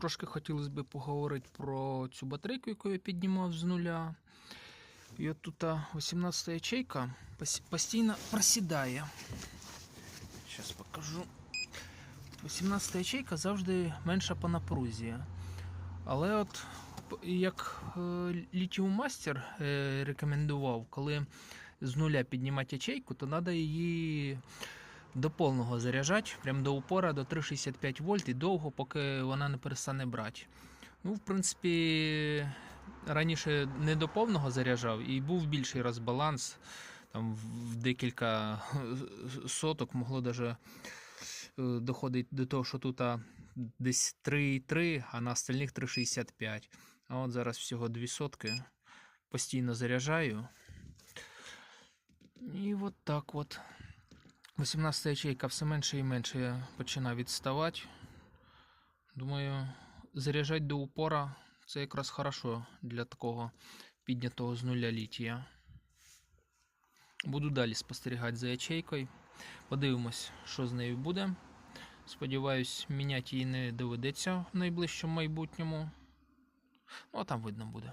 Трошки хотілося б поговорити про цю батарейку, яку я піднімав з нуля. І от тут 18 ячейка постійно просідає. Зараз покажу. 18 ячейка завжди менша по напрузі. Але от як Master е, рекомендував, коли з нуля піднімати ячейку, то треба її до повного заряджати, прям до упора, до 3,65 вольт і довго, поки вона не перестане брати. Ну, в принципі, раніше не до повного заряджав і був більший розбаланс. Там в декілька соток могло даже е, доходить до того, що тут десь 3,3, а на остальних 3,65. А от зараз всього 2 сотки. Постійно заряджаю. І от так от. 18 ячейка все менше і менше починає відставати. Думаю, заряджати до упора це якраз хорошо для такого піднятого з нуля літія. Буду далі спостерігати за ячейкою. Подивимось, що з нею буде. Сподіваюсь, міняти її не доведеться в найближчому майбутньому. Ну, а там видно буде.